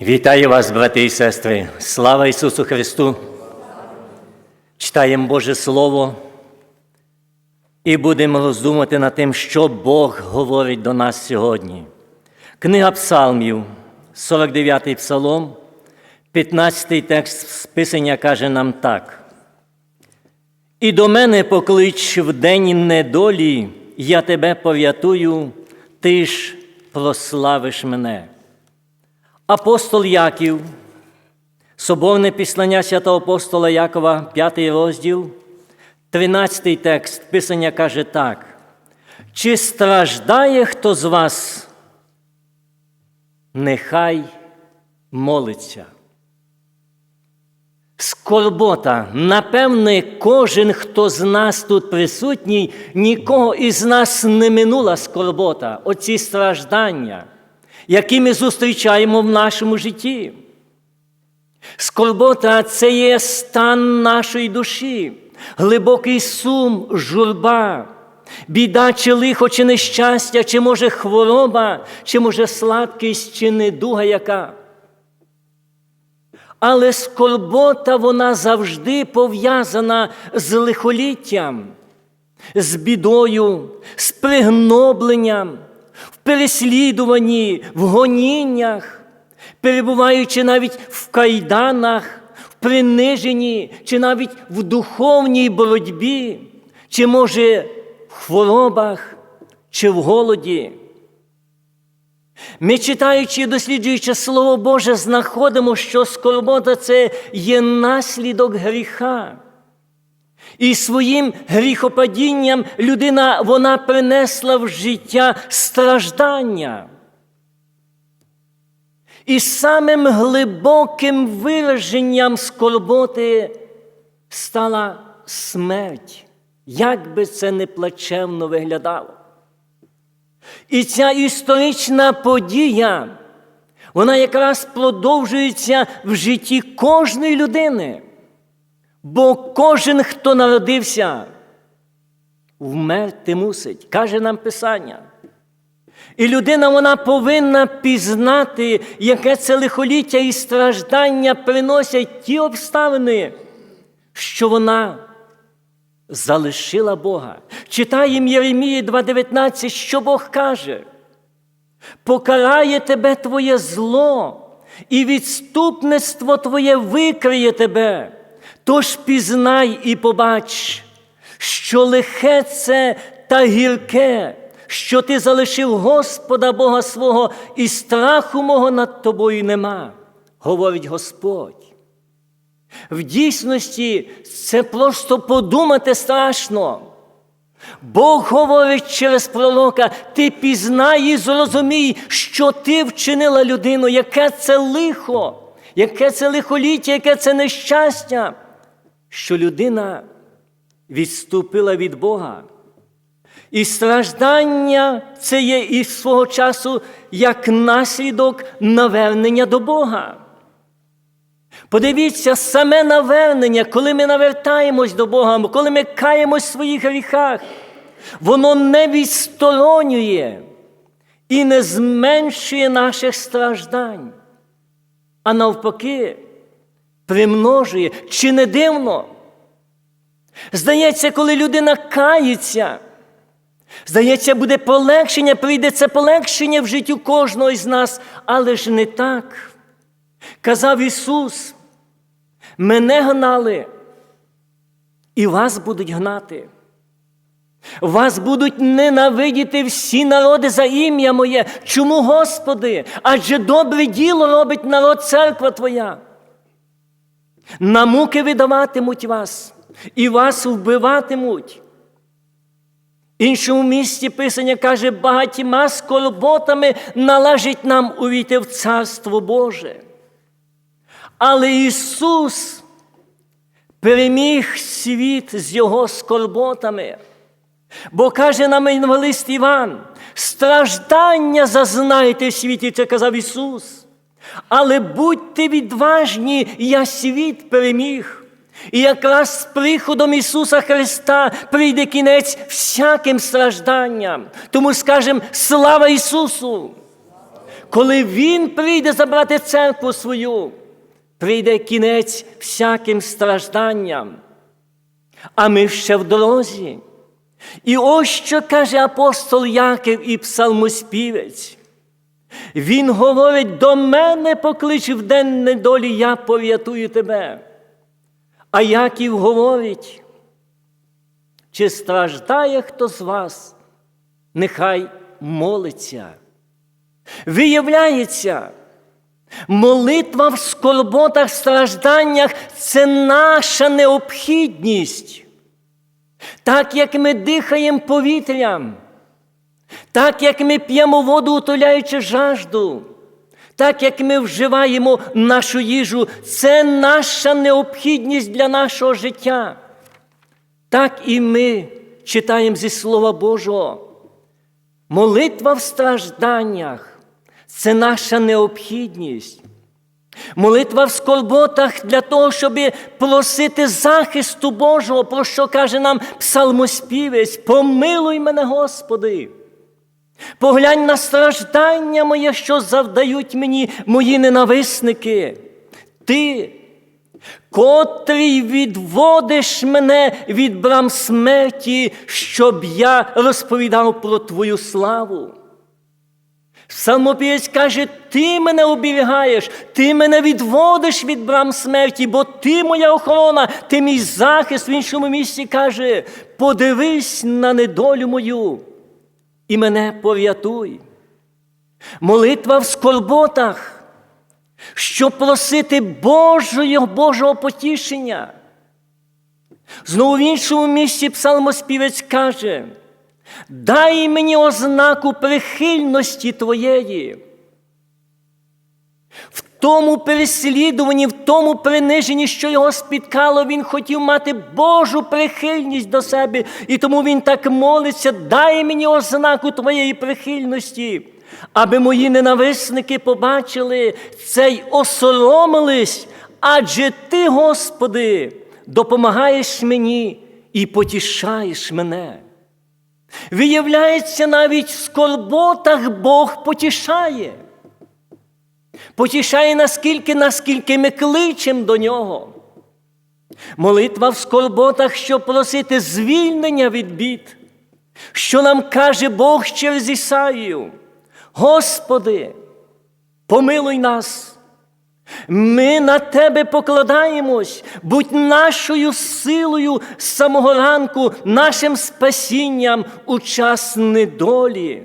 Вітаю вас, брати і сестри! Слава Ісусу Христу! Читаємо Боже Слово і будемо роздумати над тим, що Бог говорить до нас сьогодні. Книга Псалмів, 49-й псалом, 15-й текст з Писання каже нам так. І до мене поклич в день недолі, я тебе пов'ятую, ти ж прославиш мене. Апостол Яків, соборне післання святого апостола Якова, 5 розділ, 13 текст Писання каже так. Чи страждає хто з вас? Нехай молиться. Скорбота, напевне, кожен, хто з нас тут присутній, нікого із нас не минула скорбота, оці страждання, які ми зустрічаємо в нашому житті. Скорбота це є стан нашої душі, глибокий сум, журба, біда, чи лихо, чи нещастя, чи може хвороба, чи може слабкість, чи недуга яка. Але скорбота вона завжди пов'язана з лихоліттям, з бідою, з пригнобленням, в переслідуванні, в гоніннях, перебуваючи навіть в кайданах, в приниженні, чи навіть в духовній боротьбі, чи, може, в хворобах, чи в голоді. Ми, читаючи і досліджуючи Слово Боже, знаходимо, що скорбота це є наслідок гріха. І своїм гріхопадінням людина вона принесла в життя страждання. І самим глибоким вираженням скорботи стала смерть, як би це не плачевно виглядало. І ця історична подія, вона якраз продовжується в житті кожної людини. Бо кожен, хто народився, вмерти мусить, каже нам Писання. І людина вона повинна пізнати, яке це лихоліття і страждання приносять ті обставини, що вона залишила Бога. Читаємо Єремії 2,19, що Бог каже. Покарає тебе твоє зло, і відступництво твоє викриє тебе. Тож пізнай і побач, що лихе це та гірке, що ти залишив Господа Бога свого, і страху мого над тобою нема, говорить Господь. В дійсності це просто подумати страшно. Бог говорить через пророка, ти пізнай і зрозумій, що ти вчинила людину, яке це лихо, яке це лихоліття, яке це нещастя, що людина відступила від Бога. І страждання це є і свого часу як наслідок навернення до Бога. Подивіться, саме навернення, коли ми навертаємось до Бога, коли ми каємось в своїх гріхах, воно не відсторонює і не зменшує наших страждань, а навпаки, примножує, чи не дивно. Здається, коли людина кається, здається, буде полегшення, прийде це полегшення в життю кожного із нас, але ж не так. Казав Ісус, мене гнали, і вас будуть гнати. Вас будуть ненавидіти всі народи за ім'я моє. Чому, Господи? Адже добре діло робить народ церква Твоя. На муки видаватимуть вас, і вас вбиватимуть. Іншому місці Писання каже, багатьма скорботами належить нам увійти в Царство Боже. Але Ісус переміг світ з Його скорботами. Бо каже нам інвалист Іван, страждання зазнайте в світі, це казав Ісус. Але будьте відважні, я світ переміг. І якраз з приходом Ісуса Христа прийде кінець всяким стражданням. Тому скажемо слава Ісусу! коли Він прийде забрати церкву свою, прийде кінець всяким стражданням. А ми ще в дорозі. І ось що каже апостол Яків і псалмоспівець. Він говорить: до мене поклич в день недолі, я порятую тебе. А Яків говорить, чи страждає хто з вас, нехай молиться. Виявляється, молитва в скорботах, стражданнях це наша необхідність. Так як ми дихаємо повітрям, так як ми п'ємо воду, утоляючи жажду, так як ми вживаємо нашу їжу, це наша необхідність для нашого життя. Так і ми читаємо зі Слова Божого. Молитва в стражданнях це наша необхідність. Молитва в скорботах для того, щоб просити захисту Божого, про що каже нам псалмоспівець, помилуй мене, Господи. Поглянь на страждання моє, що завдають мені мої ненависники. Ти, котрий відводиш мене від брам смерті, щоб я розповідав про Твою славу. Псалмопієць каже, ти мене оберігаєш, ти мене відводиш від брам смерті, бо ти моя охорона, ти мій захист в іншому місці каже, подивись на недолю мою і мене порятуй. Молитва в скорботах, щоб просити Божого, Божого потішення. Знову в іншому місці псалмоспівець каже, дай мені ознаку прихильності Твоєї. Тому переслідуванні, в тому приниженні, що його спіткало, він хотів мати Божу прихильність до себе, і тому він так молиться, дай мені ознаку Твоєї прихильності, аби мої ненависники побачили це й осоромились, адже Ти, Господи, допомагаєш мені і потішаєш мене. Виявляється, навіть в скорботах Бог потішає. Потішає наскільки, наскільки ми кличемо до нього. Молитва в скорботах, щоб просити звільнення від бід, що нам каже Бог через Ісаїю. Господи, помилуй нас. Ми на Тебе покладаємось, будь нашою силою з самого ранку, нашим спасінням у час недолі.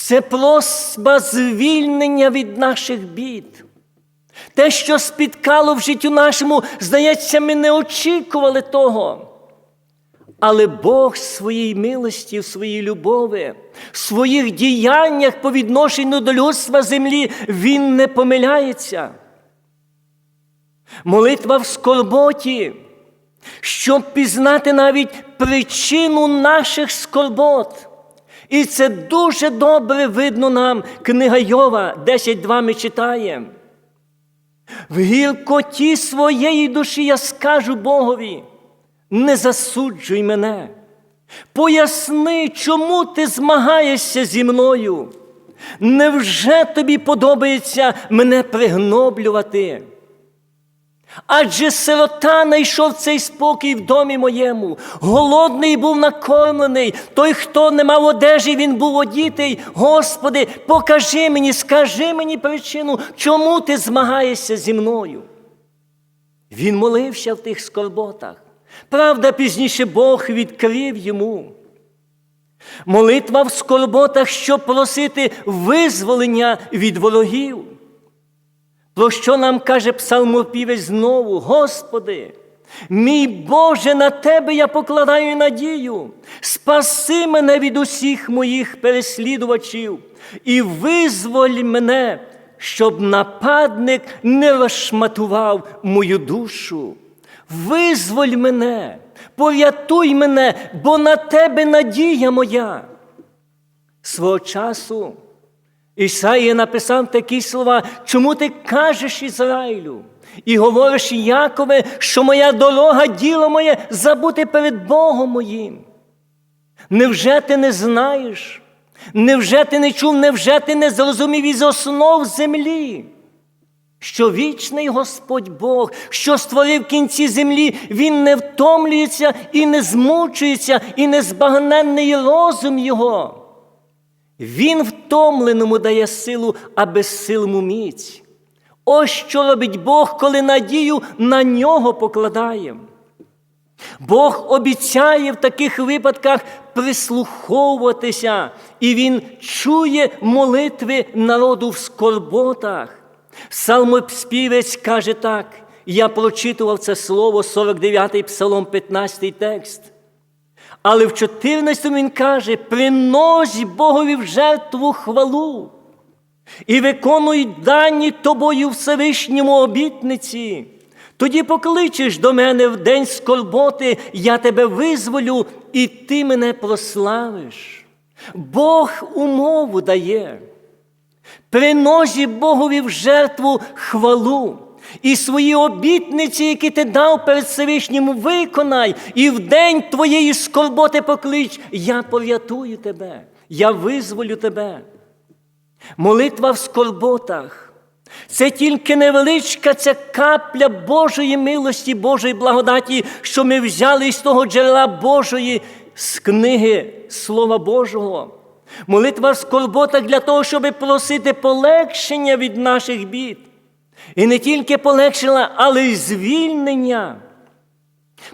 Це просьба звільнення від наших бід. Те, що спіткало в життю нашому, здається, ми не очікували того. Але Бог своїй милості, в своїй любові, в своїх діяннях по відношенню до людства землі, Він не помиляється. Молитва в скорботі, щоб пізнати навіть причину наших скорбот. І це дуже добре видно нам, книга Йова, 10.2 ми читаємо. В гіркоті своєї душі я скажу Богові, не засуджуй мене. Поясни, чому ти змагаєшся зі мною? Невже тобі подобається мене пригноблювати? Адже сирота знайшов цей спокій в домі моєму, голодний був накормлений, той, хто не мав одежі, він був одітий. Господи, покажи мені, скажи мені причину, чому ти змагаєшся зі мною. Він молився в тих скорботах. Правда, пізніше Бог відкрив йому. Молитва в скорботах, щоб просити визволення від ворогів. Про що нам каже псалмопівець знову, Господи, мій Боже, на Тебе я покладаю надію, спаси мене від усіх моїх переслідувачів і визволь мене, щоб нападник не розшматував мою душу. Визволь мене, порятуй мене, бо на тебе надія моя. Свого часу Ісаїя написав такі слова, чому ти кажеш Ізраїлю? І говориш Якове, що моя дорога, діло моє забути перед Богом моїм. Невже ти не знаєш? Невже ти не чув, невже ти не зрозумів із основ землі? Що вічний Господь Бог, що створив кінці землі, Він не втомлюється і не змучується, і не збагненний розум Його. Він втомленому дає силу, а безсилому міць. Ось що робить Бог, коли надію на нього покладаємо. Бог обіцяє в таких випадках прислуховуватися, і Він чує молитви народу в скорботах. Псалмоспівець каже так, я прочитував це слово, 49-й псалом, 15 текст. Але в 14 він каже: принось Богові в жертву хвалу і виконуй дані тобою Всевишньому обітниці. Тоді покличеш до мене в день скорботи, я тебе визволю, і ти мене прославиш. Бог умову дає. Приносі Богові в жертву хвалу. І свої обітниці, які ти дав перед Всевишнім, виконай, і в день твоєї скорботи поклич, я порятую тебе, я визволю тебе. Молитва в скорботах. Це тільки невеличка ця капля Божої милості, Божої благодаті, що ми взяли з того джерела Божої з книги Слова Божого. Молитва в скорботах для того, щоб просити полегшення від наших бід. І не тільки полегшення, але й звільнення.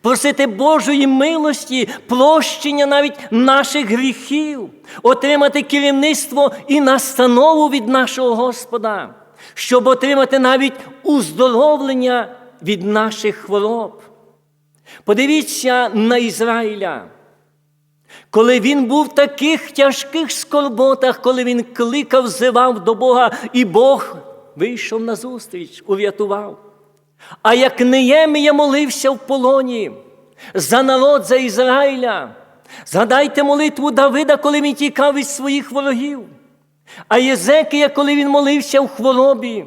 Просити Божої милості, прощення навіть наших гріхів, отримати керівництво і настанову від нашого Господа, щоб отримати навіть уздоровлення від наших хвороб. Подивіться на Ізраїля. Коли він був в таких тяжких скорботах, коли він кликав, зивав до Бога, і Бог вийшов на зустріч, урятував. А як Неємія молився в полоні за народ за Ізраїля, згадайте молитву Давида, коли він тікав від своїх ворогів, а Єзекія, коли він молився в хворобі,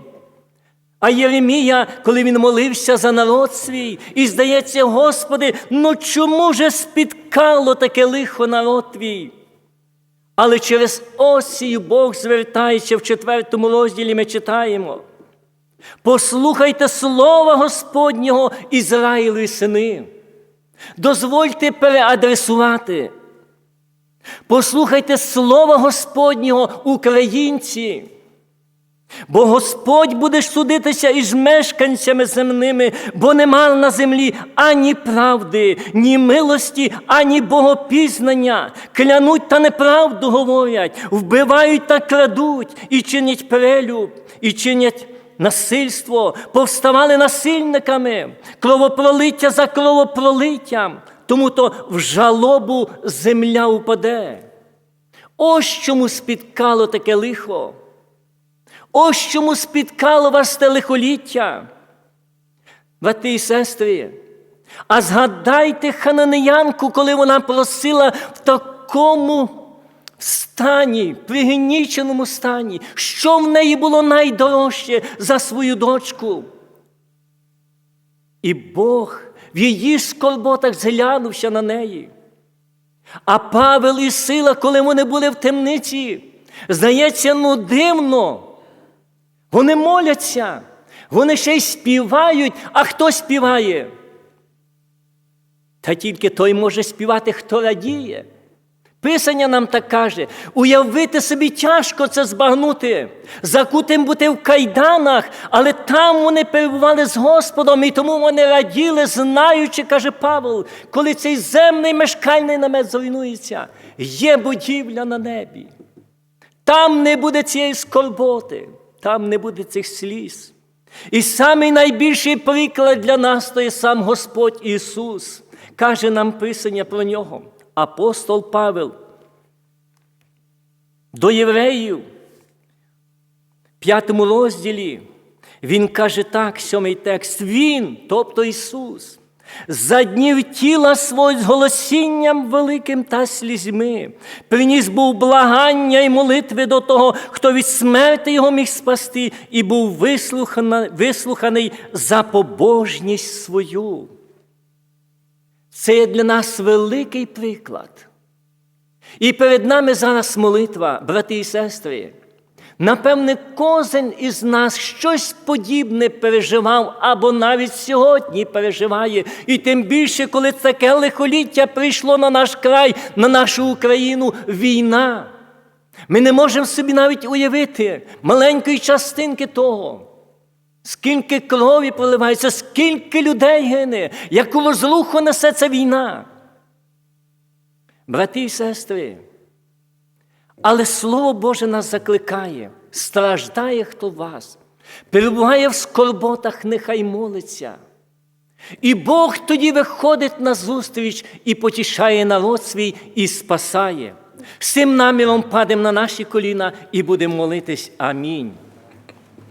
а Єремія, коли він молився за народ свій, і здається, Господи, ну чому же спіткало таке лихо народ твій? Але через осію Бог звертається в четвертому розділі, ми читаємо. Послухайте слова Господнього Ізраїлеві сини. Дозвольте переадресувати. Послухайте слова Господнього українці. Бо Господь буде судитися із мешканцями земними, бо нема на землі ані правди, ні милості, ані богопізнання. Клянуть та неправду говорять, вбивають та крадуть, і чинять перелюб, і чинять насильство, повставали насильниками, кровопролиття за кровопролиттям, тому то в жалобу земля упаде. Ось чому спіткало таке лихо. Ось чому спіткало вас те лихоліття. Брати і сестри, а згадайте хананеянку, коли вона просила в такому стані, пригніченому стані, що в неї було найдорожче за свою дочку. І Бог в її скорботах зглянувся на неї. А Павел і сила, коли вони були в темниці, здається, ну дивно. Вони моляться, вони ще й співають, а хто співає? Та тільки той може співати, хто радіє. Писання нам так каже, уявити собі тяжко це збагнути, закутим бути в кайданах, але там вони перебували з Господом, і тому вони раділи, знаючи, каже Павел, коли цей земний мешкальний намет зруйнується, є будівля на небі. Там не буде цієї скорботи, там не буде цих сліз. І самий найбільший приклад для нас то є сам Господь Ісус. Каже нам Писання про нього апостол Павел. До євреїв, в п'ятому розділі, він каже так, сьомий текст, Він, тобто Ісус, за днів тіла свого з голосінням великим та слізьми, приніс був благання і молитви до того, хто від смерти його міг спасти, і був вислуханий, вислуханий за побожність свою. Це є для нас великий приклад. І перед нами зараз молитва, брати і сестри. Напевне, кожен із нас щось подібне переживав або навіть сьогодні переживає. І тим більше, коли таке лихоліття прийшло на наш край, на нашу Україну війна. Ми не можемо собі навіть уявити маленької частинки того. Скільки крові проливається, скільки людей гине, яку розруху несе ця війна. Брати і сестри, але Слово Боже нас закликає, страждає хто вас, перебуває в скорботах, нехай молиться. І Бог тоді виходить на зустріч і потішає народ свій і спасає. З цим наміром падемо на наші коліна і будемо молитись. Амінь.